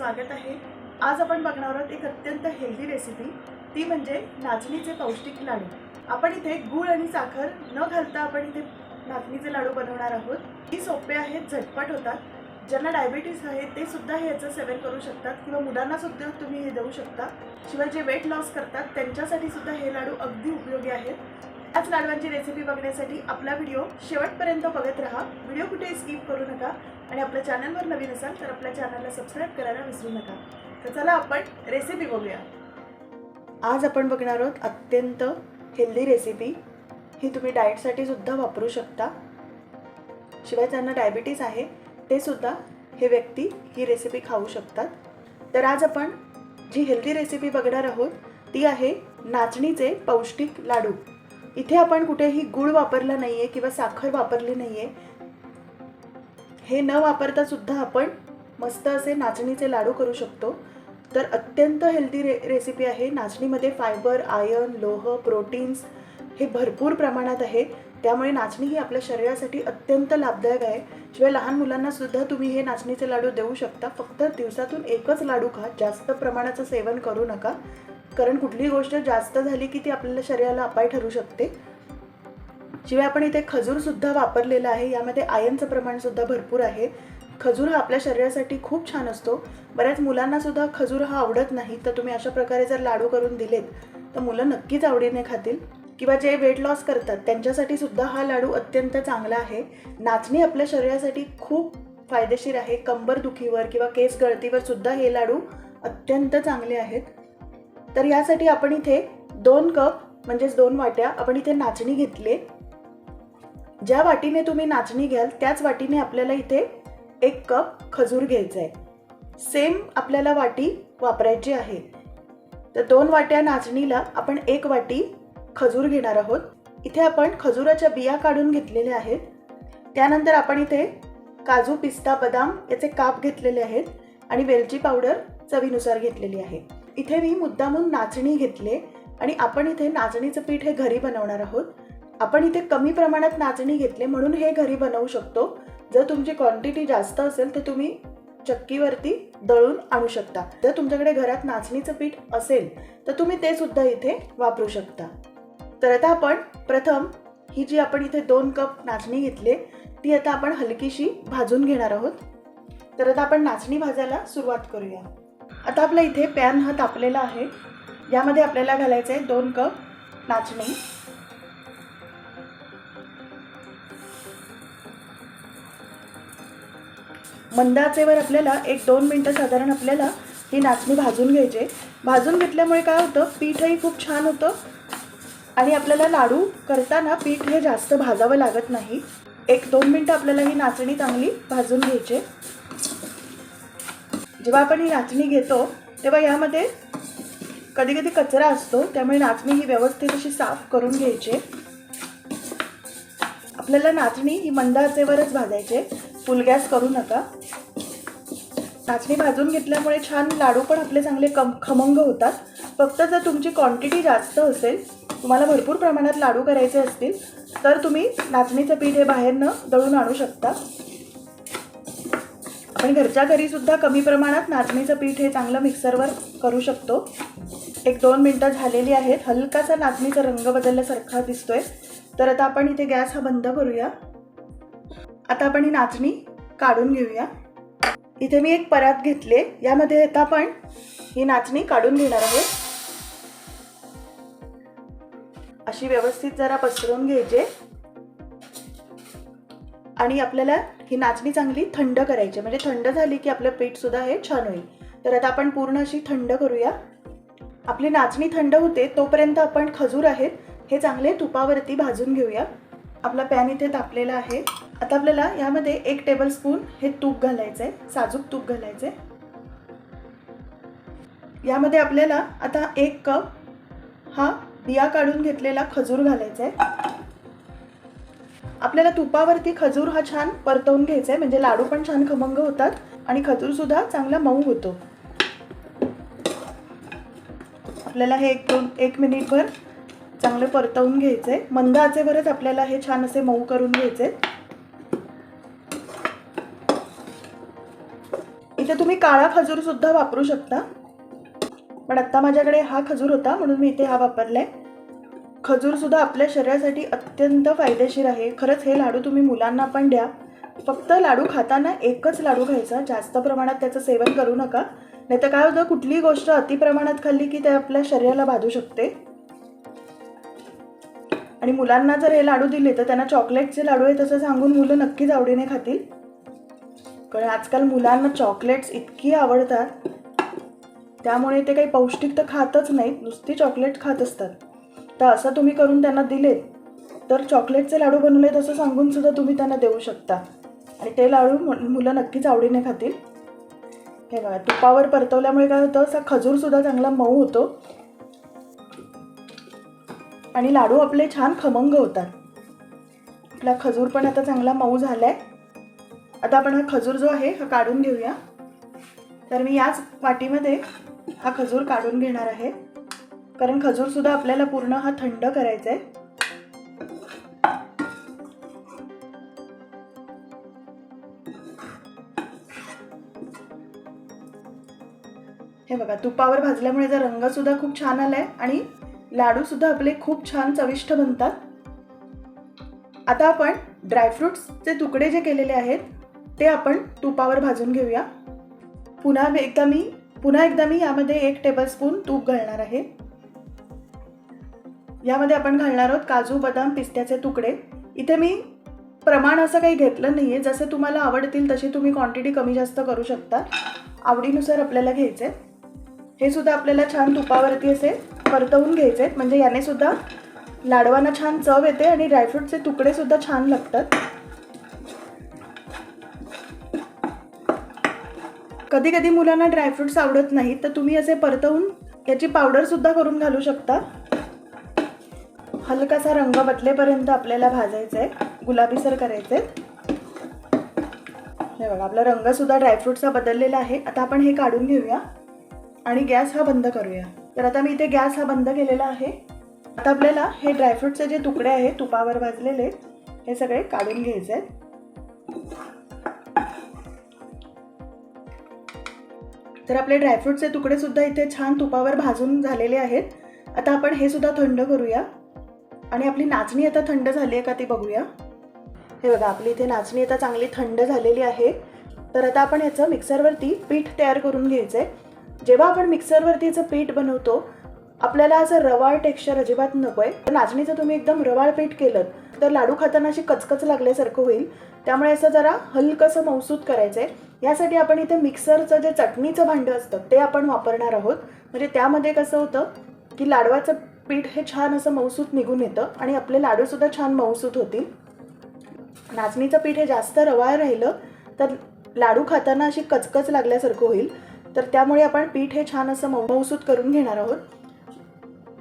स्वागत आहे. आज आपण बघणार आहोत एक अत्यंत हेल्दी रेसिपी ती म्हणजे नाचणीचे पौष्टिक लाडू. आपण इथे गूळ आणि साखर न घालता आपण इथे नाचणीचे लाडू बनवणार आहोत. ही सोपे आहेत झटपट होतात. ज्यांना डायबिटीस आहे ते सुद्धा हे याचं सेवन करू शकतात किंवा मुलांना सुद्धा तुम्ही हे देऊ शकता. शिवाय जे वेट लॉस करतात त्यांच्यासाठी सुद्धा हे लाडू अगदी उपयोगी आहेत. याच लाडवांची रेसिपी बघण्यासाठी आपला व्हिडिओ शेवटपर्यंत बघत राहा. व्हिडिओ कुठे स्किप करू नका आणि आपल्या चॅनलवर नवीन असाल तर आपल्या चॅनलला सबस्क्राईब करायला विसरू नका. तर चला आपण रेसिपी बघूया. आज आपण बघणार आहोत अत्यंत हेल्दी रेसिपी ही तुम्ही डाएटसाठी सुद्धा वापरू शकता. शिवाय ज्यांना डायबिटीस आहे ते सुद्धा हे व्यक्ती ही रेसिपी खाऊ शकतात. तर आज आपण जी हेल्दी रेसिपी बघणार आहोत ती आहे नाचणीचे पौष्टिक लाडू. इथे आपण कुठेही गूळ वापरला नाही आहे किंवा साखर वापरली नाही आहे हे न वापरता सुद्धा आपण मस्त असे नाचणीचे लाडू करू शकतो. तर अत्यंत हेल्दी रे रेसिपी आहे. नाचणीमध्ये फायबर आयर्न लोह प्रोटीन्स हे भरपूर प्रमाणात आहे. त्यामुळे नाचणी ही आपल्या शरीरासाठी अत्यंत लाभदायक आहे. शिवाय लहान मुलांना सुद्धा तुम्ही हे नाचणीचे लाडू देऊ शकता. फक्त दिवसातून एकच लाडू खा. जास्त प्रमाणाचं सेवन करू नका. कारण कुठलीही गोष्ट जास्त झाली की ती आपल्याला शरीराला अपाय ठरू शकते. शिवाय आपण इथे खजूर सुद्धा वापरलेला आहे. यामध्ये आयनचं प्रमाण सुद्धा भरपूर आहे. खजूर हा आपल्या शरीरासाठी खूप छान असतो. बऱ्याच मुलांना सुद्धा खजूर हा आवडत नाही. तर तुम्ही अशा प्रकारे जर लाडू करून दिलेत तर मुलं नक्कीच आवडीने खातील. किंवा जे वेट लॉस करतात त्यांच्यासाठी सुद्धा हा लाडू अत्यंत चांगला आहे. नाचणी आपल्या शरीरासाठी खूप फायदेशीर आहे. कंबर दुखीवर किंवा केस गळतीवर सुद्धा हे लाडू अत्यंत चांगले आहेत. तर यासाठी आपण इथे दोन कप म्हणजेच दोन वाट्या आपण इथे नाचणी घेतली ज्या वाटीने तुम्ही नाचणी घ्याल त्याच वाटीने आपल्याला इथे एक कप खजूर घ्यायचा आहे. सेम आपल्याला वाटी वापरायची आहे. तर दोन वाट्या नाचणीला आपण एक वाटी खजूर घेणार आहोत. इथे आपण खजुराच्या बिया काढून घेतलेल्या आहेत. त्यानंतर आपण इथे काजू पिस्ता बदाम याचे काप घेतलेले आहेत आणि वेलची पावडर चवीनुसार घेतलेली आहे. इथे मी मुद्दामून नाचणी घेतले आणि आपण इथे नाचणीचं पीठ हे घरी बनवणार आहोत. आपण इथे कमी प्रमाणात नाचणी घेतले म्हणून हे घरी बनवू शकतो. जर तुमची क्वांटिटी जास्त असेल तर तुम्ही चक्कीवरती दळून आणू शकता. जर तुमच्याकडे घरात नाचणीचं पीठ असेल तर तुम्ही ते सुद्धा इथे वापरू शकता. तर आता आपण प्रथम ही जी आपण इथे दोन कप नाचणी घेतले ती आता आपण हलकीशी भाजून घेणार आहोत. तर आता आपण नाचणी भाजायला सुरुवात करूया. आता आपला इथे पॅन हा तापलेला आहे. यामध्ये आपल्याला घालायचं आहे दोन कप नाचणी. मंदाचेवर आपल्याला एक दोन मिनटं साधारण आपल्याला ही नाचणी भाजून घ्यायचे. भाजून घेतल्यामुळे काय होतं? पीठही खूप छान होतं. आणि आपल्याला लाडू करताना पीठ हे जास्त भाजावं लागत नाही. एक दोन मिनटं आपल्याला ही नाचणी चांगली भाजून घ्यायची. जेव्हा आपण ही नाचणी घेतो तेव्हा यामध्ये कधी कधी कचरा असतो त्यामुळे नाचणी ही व्यवस्थित अशी साफ करून घ्यायची. आपल्याला नाचणी ही मंद आचेवरच भाजायचे फुल गॅस करू नका. नाचणी भाजून घेतल्यामुळे छान लाडू पण आपले चांगले कम खमंग होतात. फक्त जर तुमची क्वांटिटी जास्त असेल तुम्हाला भरपूर प्रमाणात लाडू करायचे असतील तर तुम्ही नाचणीचं पीठ हे बाहेरनं दळून आणू शकता. आपण घरच्या घरीसुद्धा कमी प्रमाणात नाचणीचं पीठ हे चांगलं मिक्सरवर करू शकतो. एक दोन मिनटं झालेली आहेत. हलकासा नाचणीचा रंग बदलल्यासारखा दिसतोय. तर आता आपण इथे गॅस हा बंद करूया. आता आपण ही नाचणी काढून घेऊया. इथे मी एक परात घेतले यामध्ये आता आपण ही नाचणी काढून घेणार आहोत. अशी व्यवस्थित जरा पसरवून घ्यायचे आणि आपल्याला ही नाचणी चांगली थंड करायची म्हणजे थंड झाली की आपलं पीठसुद्धा हे छान होईल. तर आता आपण पूर्ण अशी थंड करूया. आपली नाचणी थंड होते तोपर्यंत आपण खजूर आहेत हे चांगले तुपावरती भाजून घेऊया. आपला पॅन इथे तापलेला आहे. आता आपल्याला यामध्ये एक टेबलस्पून हे तूप घालायचं आहे साजूक तूप घालायचं आहे यामध्ये आपल्याला आता एक कप हा बिया काढून घेतलेला खजूर घालायचा आहे आपल्याला तुपावरती खजूर हा छान परतवून घ्यायचा आहे म्हणजे लाडू पण छान खमंग होतात आणि खजूरसुद्धा चांगला मऊ होतो. आपल्याला हे एक दोन एक मिनिटभर चांगलं परतवून घ्यायचं आहे मंद आचेवरच आपल्याला हे छान असे मऊ करून घ्यायचे इथे तुम्ही काळा खजूर सुद्धा वापरू शकता. पण आत्ता माझ्याकडे हा खजूर होता म्हणून मी इथे हा वापरला आहे खजूरसुद्धा आपल्या शरीरासाठी अत्यंत फायदेशीर आहे. खरंच हे लाडू तुम्ही मुलांना पण द्या. फक्त लाडू खाताना एकच लाडू खायचा जास्त प्रमाणात त्याचं सेवन करू नका. नाही तर काय होतं कुठलीही गोष्ट अतिप्रमाणात खाल्ली की ते आपल्या शरीराला बाधू शकते. आणि मुलांना जर हे लाडू दिले तर त्यांना चॉकलेटचे लाडू आहे तसं सांगून मुलं नक्कीच आवडीने खातील. कारण आजकाल मुलांना चॉकलेट्स इतकी आवडतात. त्यामुळे ते काही पौष्टिक तर खातच नाहीत. नुसती चॉकलेट खात असतात. तर असं तुम्ही करून त्यांना दिलेत तर चॉकलेटचे लाडू बनवले तसं सांगून सुद्धा तुम्ही त्यांना देऊ शकता. आणि ते लाडू मु- मुलं नक्कीच आवडीने खातील. हे बघा तुपावर परतवल्यामुळे काय होतं असा खजूरसुद्धा चांगला मऊ होतो. आणि लाडू आपले छान खमंग होतात. आपला खजूर पण आता चांगला मऊ झाला आहे आता आपण हा खजूर जो आहे हा काढून घेऊया. तर मी याच वाटीमध्ये हा खजूर काढून घेणार आहे. कारण खजूर सुद्धा आपल्याला पूर्ण हा थंड करायचा आहे हे बघा तुपावर भाजल्यामुळे जर रंग सुद्धा खूप छान आलाय आणि लाडू सुद्धा आपले खूप छान चविष्ट बनतात. आता आपण ड्रायफ्रुट्सचे तुकडे जे केलेले आहेत ते आपण तुपावर भाजून घेऊया. पुन्हा एकदा मी पुन्हा एकदा मी यामध्ये एक टेबलस्पून तूप घालणार आहे. यामध्ये आपण घालणार आहोत काजू बदाम पिस्त्याचे तुकडे. इथे मी प्रमाण असं काही घेतलं नाही आहे जसे तुम्हाला आवडतील तशी तुम्ही क्वांटिटी कमी जास्त करू शकता. आवडीनुसार आपल्याला घ्यायचे. हे सुद्धा आपल्याला छान तुपावरती असे परतवून घ्यायचे. म्हणजे याने सुद्धा लाडवांना छान चव येते आणि ड्रायफ्रूटचे तुकडे सुद्धा छान लागतात. कधी कधी मुलांना ड्रायफ्रुट्स आवडत नाहीत तर तुम्ही असे परतवून याची पावडर सुद्धा करून घालू शकता. हलकासा रंग बदलेपर्यंत आपल्याला भाजायचं आहे गुलाबीसर करायचं आहे हे बघा आपला रंगसुद्धा ड्रायफ्रूटचा बदललेला आहे. आता आपण हे काढून घेऊया आणि गॅस हा बंद करूया. तर आता मी इथे गॅस हा बंद केलेला आहे. आता आपल्याला हे ड्रायफ्रूटचे जे तुकडे आहेत तुपावर भाजलेले हे सगळे काढून घ्यायचे आहेत तर आपले ड्रायफ्रूटचे तुकडे सुद्धा इथे छान तुपावर भाजून झालेले आहेत. आता आपण हे सुद्धा थंड करूया. आणि आपली नाचणी आता थंड झाली आहे का ती बघूया. हे बघा आपली इथे नाचणी आता चांगली थंड झालेली आहे. तर आता आपण याचं मिक्सरवरती पीठ तयार करून घ्यायचं आहे जेव्हा आपण मिक्सरवरती याचं पीठ बनवतो आपल्याला असं रवाळ टेक्स्चर अजिबात नको आहे तर नाचणीचं तुम्ही एकदम रवाळ पीठ केलं तर लाडू खाताना अशी कचकच लागल्यासारखं होईल. त्यामुळे असं जरा हलकंसं मौसूद करायचं आहे यासाठी आपण इथे मिक्सरचं जे चटणीचं भांडं असतं ते आपण वापरणार आहोत. म्हणजे त्यामध्ये कसं होतं की लाडवाचं पीठ हे छान असं मऊसूत निघून येतं आणि आपले लाडूसुद्धा छान मऊसूत होतील. नाचणीचं पीठ हे जास्त रवाळ राहिलं तर लाडू खाताना अशी कचकच लागल्यासारखं होईल. तर त्यामुळे आपण पीठ हे छान असं मऊ मऊसूत करून घेणार आहोत.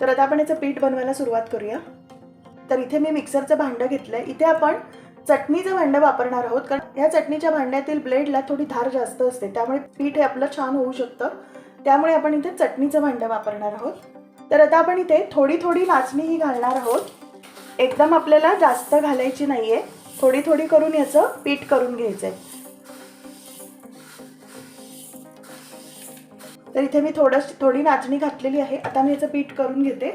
तर आता आपण याचं पीठ बनवायला सुरुवात करूया. तर इथे मी मिक्सरचं भांडं घेतलं आहे इथे आपण चटणीचं भांडं वापरणार आहोत. कारण या चटणीच्या भांड्यातील ब्लेडला थोडी धार जास्त असते. त्यामुळे पीठ हे आपलं छान होऊ शकतं. त्यामुळे आपण इथे चटणीचं भांडं वापरणार आहोत. तर आता आपण इथे थोडी थोडी नाचणी ही घालणार आहोत. एकदम आपल्याला जास्त घालायची नाही आहे थोडी थोडी करून याचं पीठ करून घ्यायचं आहे तर इथे मी थोडं थोडी नाचणी घातलेली आहे. आता मी याचं पीठ करून घेते.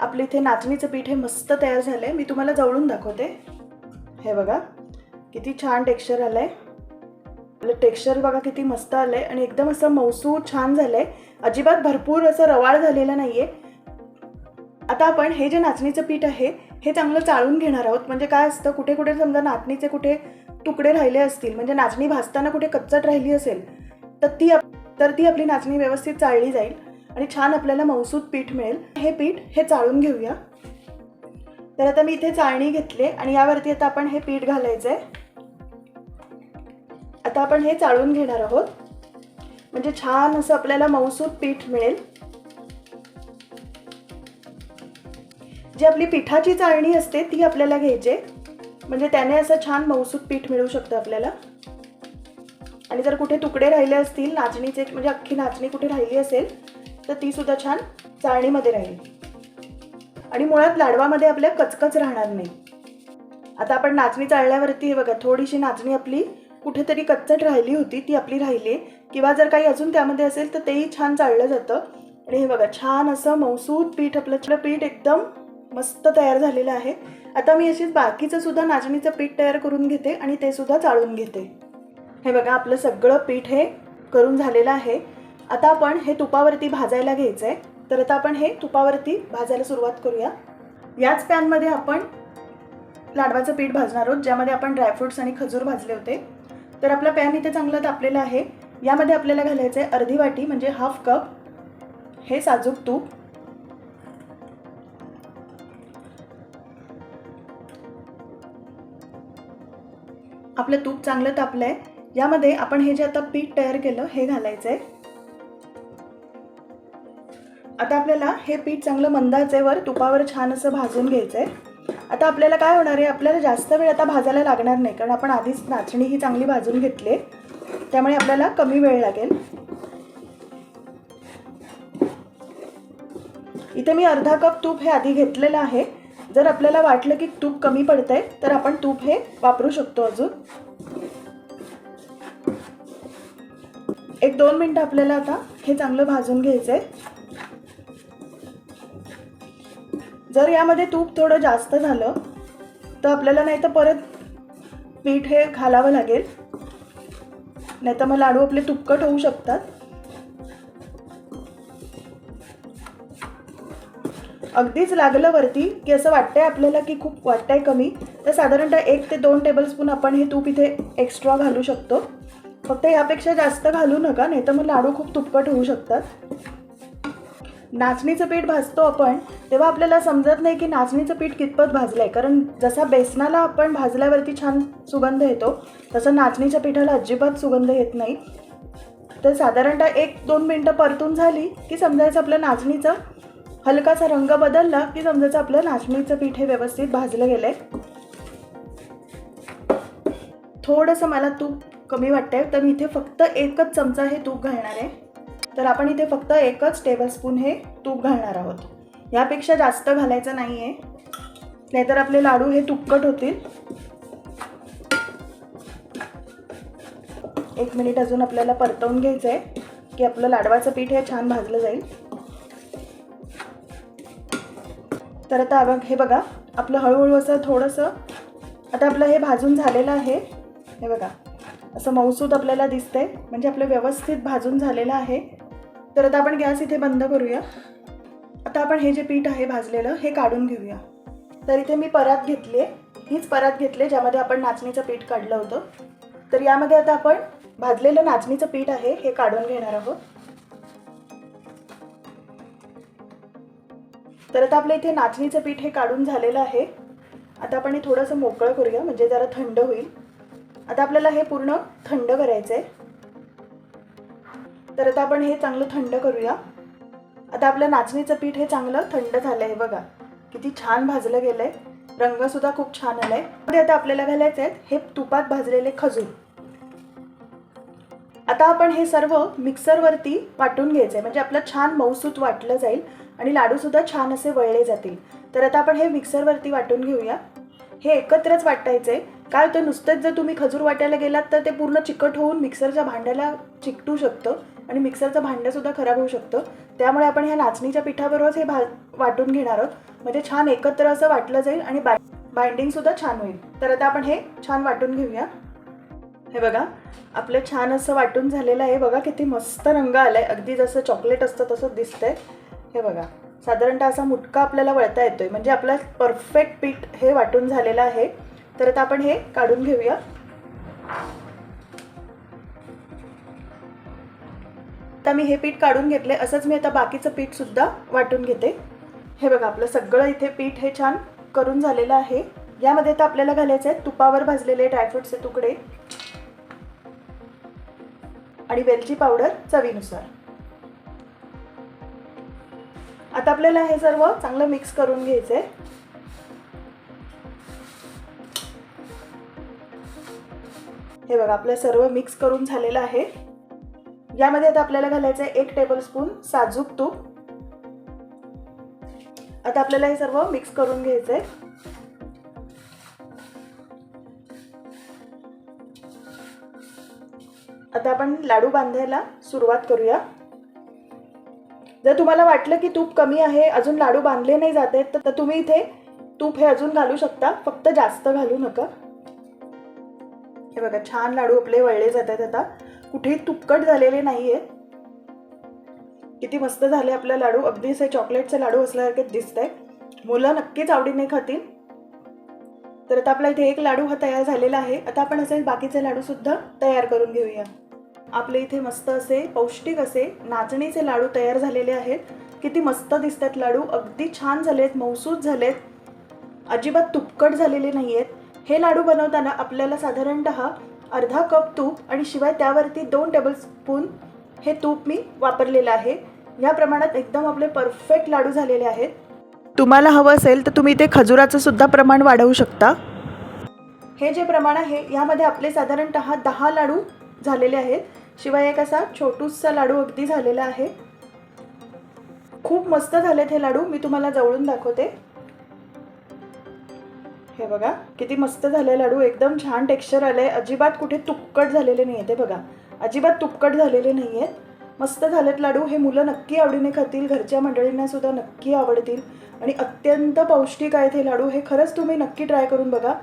आपलं इथे नाचणीचं पीठ हे मस्त तयार झालं आहे मी तुम्हाला जवळून दाखवते. हे बघा किती छान टेक्स्चर आलं आहे आपलं टेक्स्चर बघा किती मस्त आलं आहे आणि एकदम असं मौसू छान झालं आहे अजिबात भरपूर असं रवाळ झालेलं नाही आहे आता आपण हे जे नाचणीचं पीठ आहे हे चांगलं चाळून घेणार आहोत. म्हणजे काय असतं कुठे कुठे समजा नाचणीचे कुठे तुकडे राहिले असतील म्हणजे नाचणी भाजताना कुठे कच्चट राहिली असेल तर ती तर ती आपली नाचणी व्यवस्थित चाळली जाईल आणि छान आपल्याला मौसूद पीठ मिळेल. हे पीठ हे चाळून घेऊया. तर आता मी इथे चाळणी घेतले आणि यावरती आता आपण हे पीठ घालायचं आहे आता आपण हे चाळून घेणार आहोत. म्हणजे छान असं आपल्याला मौसूद पीठ मिळेल. जी आपली पिठाची चाळणी असते ती आपल्याला घ्यायची म्हणजे त्याने असं छान मौसूद पीठ मिळू शकतं आपल्याला. आणि जर कुठे तुकडे राहिले असतील नाचणीचे म्हणजे अख्खी नाचणी कुठे राहिली असेल तर ती सुद्धा छान चाळणीमध्ये राहील. आणि मुळात लाडवामध्ये आपल्या कचकच राहणार नाही. आता आपण नाचणी चाळल्यावरती हे बघा थोडीशी नाचणी आपली कुठेतरी कच्चट राहिली होती ती आपली राहिली. किंवा जर काही अजून त्यामध्ये असेल तर तेही छान चाळलं जातं. आणि हे बघा छान असं मौसूद पीठ आपलं पीठ एकदम मस्त तयार झालेलं आहे. आता मी अशीच बाकीचं सुद्धा नाचणीचं पीठ तयार करून घेते आणि ते सुद्धा चाळून घेते. हे बघा आपलं सगळं पीठ हे करून झालेलं आहे. आता आपण हे तुपावरती भाजायला घ्यायचं आहे तर आता आपण हे तुपावरती भाजायला सुरुवात करूया. याच पॅनमध्ये आपण लाडवाचं पीठ भाजणार आहोत ज्यामध्ये आपण ड्रायफ्रुट्स आणि खजूर भाजले होते. तर आपला पॅन इथे चांगला तापलेला आहे. यामध्ये आपल्याला घालायचं आहे अर्धी वाटी म्हणजे हाफ कप हे साजूक तूप. आपलं तूप चांगलं तापलं आहे यामध्ये आपण हे जे आता पीठ तयार केलं हे घालायचं आहे आता आपल्याला हे पीठ चांगलं मंद आचेवर तुपावर छान असं भाजून घ्यायचं आहे आता आपल्याला काय होणार आहे आपल्याला जास्त वेळ आता भाजायला लागणार नाही कारण आपण आधीच नाचणी ही चांगली भाजून घेतली आहे. त्यामुळे आपल्याला कमी वेळ लागेल. इथे मी अर्धा कप तूप हे आधी घेतलेलं आहे. जर आपल्याला वाटलं की तूप कमी पडतंय तर आपण तूप हे वापरू शकतो अजून. एक दोन मिनटं आपल्याला आता हे चांगलं भाजून घ्यायचं आहे जर यामध्ये तूप थोडं जास्त झालं तर आपल्याला नाही तर परत पीठ हे घालावं लागेल. नाही तर मग लाडू आपले तुपकट होऊ शकतात. अगदीच लागलं वरती की असं वाटतंय आपल्याला की खूप वाटतंय कमी तर साधारणतः एक ते दोन टेबलस्पून आपण हे तूप इथे एक्स्ट्रा घालू शकतो. फक्त यापेक्षा जास्त घालू नका नाही तर मग लाडू खूप तुपकट होऊ शकतात. नाचणीचं पीठ भाजतो आपण तेव्हा आपल्याला समजत नाही की नाचणीचं पीठ कितपत भाजलं आहे कारण जसा बेसनाला आपण भाजल्यावरती छान सुगंध येतो तसं नाचणीच्या पिठाला अजिबात सुगंध येत नाही. तर साधारणतः एक दोन मिनटं परतून झाली की समजायचं आपलं नाचणीचं हलकासा रंग बदलला की समजायचं आपलं नाचणीचं पीठ हे व्यवस्थित भाजलं गेलंय. थोडंसं मला तूप कमी वाटतंय तर मी इथे फक्त एकच चमचा हे तूप घालणार आहे. तर आपण इथे फक्त एकच टेबलस्पून हे तूप घालणार आहोत. यापेक्षा जास्त घालायचं नाही आहे नाहीतर आपले लाडू हे तुपकट होतील. एक मिनिट अजून आपल्याला परतवून घ्यायचं आहे की आपलं लाडवाचं पीठ हे छान भाजलं जाईल. तर आता बघ हे बघा आपलं हळूहळू असं थोडंसं आता आपलं हे भाजून झालेलं आहे. हे बघा असं मऊसूद आपल्याला दिसतंय. म्हणजे आपलं व्यवस्थित भाजून झालेलं आहे. तर आता आपण गॅस इथे बंद करूया. आता आपण हे जे पीठ आहे भाजलेलं हे काढून घेऊया. तर इथे मी परात घेतली आहे. हीच परात घेतली ज्यामध्ये आपण नाचणीचं पीठ काढलं होतं. तर यामध्ये आता आपण भाजलेलं नाचणीचं पीठ आहे हे काढून घेणार आहोत. तर आता आपलं इथे नाचणीचं पीठ हे काढून झालेलं आहे. आता आपण हे थोडंसं मोकळं करूया म्हणजे जरा थंड होईल. आता आपल्याला हे पूर्ण थंड करायचं आहे तर आता आपण हे चांगलं थंड करूया. आता आपलं नाचणीचं पीठ हे चांगलं थंड झालं आहे बघा. किती छान भाजलं गेलं आहे रंगसुद्धा खूप छान आला आहे आता आपल्याला घालायचे आहेत हे तुपात भाजलेले खजूर. आता आपण हे सर्व मिक्सरवरती वाटून घ्यायचं आहे म्हणजे आपलं छान मऊसूत वाटलं जाईल. आणि लाडूसुद्धा छान असे वळले जातील. तर आता आपण हे मिक्सरवरती वाटून घेऊया. हे एकत्रच वाटायचंय. काय होतं नुसतंच जर तुम्ही खजूर वाटायला गेलात तर ते पूर्ण चिकट होऊन मिक्सरच्या भांड्याला चिकटू शकतं आणि मिक्सरचं भांडंसुद्धा खराब होऊ शकतं. त्यामुळे आपण ह्या नाचणीच्या पिठाबरोबरच हे भा वाटून घेणार आहोत. म्हणजे छान एकत्र असं वाटलं जाईल आणि बाय बाइंडिंगसुद्धा छान होईल. तर आता आपण हे छान वाटून घेऊया. हे बघा आपलं छान असं वाटून झालेलं आहे. बघा किती मस्त रंग आला आहे अगदी जसं चॉकलेट असतं तसं दिसतंय. हे बघा. साधारणतः असा मुटका आपल्याला वळता येतोय. म्हणजे आपलं परफेक्ट पीठ हे वाटून झालेलं आहे. तर आता आपण हे काढून घेऊया. आता मी हे पीठ काढून घेतले असंच मी आता बाकीचं पीठ सुद्धा वाटून घेते. हे बघा आपलं सगळं इथे पीठ हे छान करून झालेलं आहे. यामध्ये आता आपल्याला घालायचं आहे. तुपावर भाजलेले ड्रायफ्रुट्सचे तुकडे. आणि वेलची पावडर चवीनुसार. आता आपल्याला हे सर्व चांगलं मिक्स करून घ्यायचंय. हे बघा आपलं सर्व मिक्स करून झालेलं आहे. यामध्ये आता आपल्याला घालायचं आहे एक टेबलस्पून साजूक तूप. आता आपल्याला हे सर्व मिक्स करून घ्यायचंय. आता आपण लाडू बांधायला सुरुवात करूया. जर तुम्हाला वाटलं की तूप कमी आहे अजून लाडू बांधले नाही जात आहेत तर तुम्ही इथे तूप हे अजून घालू शकता. फक्त जास्त घालू नका. हे बघा छान लाडू आपले वळले जात आहेत आता. कुठेही तुपकट झालेले नाही आहेत किती मस्त झाले आपले लाडू. अगदीच हे चॉकलेटचे लाडू असल्यासारखे दिसत आहे मुलं नक्कीच आवडीने खातील. तर आता आपला इथे एक लाडू हा तयार झालेला आहे. आता आपण असेल बाकीचे लाडू सुद्धा तयार करून घेऊया. आपले इथे मस्त असे पौष्टिक असे नाचणीचे लाडू तयार झालेले आहेत. किती मस्त दिसतात लाडू. अगदी छान झालेत मौसूद झालेत. अजिबात तुपकट झालेले नाही आहेत हे लाडू बनवताना आपल्याला साधारणत अर्धा कप तूप आणि शिवाय त्यावरती दोन टेबलस्पून हे तूप मी वापरलेलं आहे. या प्रमाणात एकदम आपले परफेक्ट लाडू झालेले आहेत. तुम्हाला हवं असेल तर तुम्ही ते खजुराचं सुद्धा प्रमाण वाढवू शकता. हे जे प्रमाण आहे यामध्ये आपले साधारणत दहा लाडू झालेले आहेत. शिवाय एक असा छोटूसचा लाडू अगदी झालेला आहे. खूप मस्त झालेत हे लाडू. मी तुम्हाला जवळून दाखवते. हे बघा किती मस्त झाले लाडू. एकदम छान टेक्स्चर आलंय. अजिबात कुठे तुपकट झालेले नाही आहेत ते बघा. अजिबात तुपकट झालेले नाही आहेत मस्त झालेत लाडू. हे मुलं नक्की आवडीने खातील. घरच्या मंडळींना सुद्धा नक्की आवडतील. आणि अत्यंत पौष्टिक आहेत हे लाडू. हे खरंच तुम्ही नक्की ट्राय करून बघा.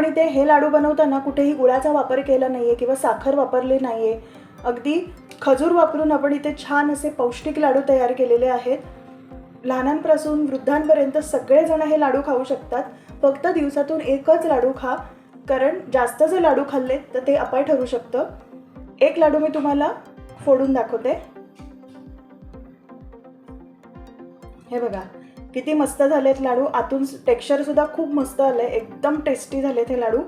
पण इथे हे लाडू बनवताना कुठेही गुळाचा वापर केला नाही आहे किंवा साखर वापरली नाही आहे अगदी खजूर वापरून आपण इथे छान असे पौष्टिक लाडू तयार केलेले आहेत. लहानांपासून वृद्धांपर्यंत सगळेजण हे लाडू खाऊ शकतात. फक्त दिवसातून एकच लाडू खा. कारण जास्त जर लाडू खाल्ले तर ते अपाय ठरू शकतं. एक लाडू मी तुम्हाला फोडून दाखवते. हे बघा. किती मस्त झालेत लाडू. आतून टेक्स्चरसुद्धा खूप मस्त आलं आहे एकदम टेस्टी झालेत हे लाडू.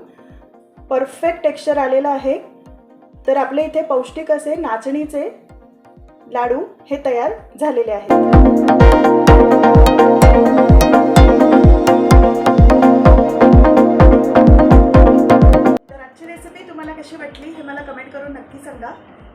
परफेक्ट टेक्स्चर आलेलं आहे. तर आपल्या इथे पौष्टिक असे नाचणीचे लाडू हे तयार झालेले आहेत. तर आजची रेसिपी तुम्हाला कशी वाटली हे मला कमेंट करून नक्की सांगा.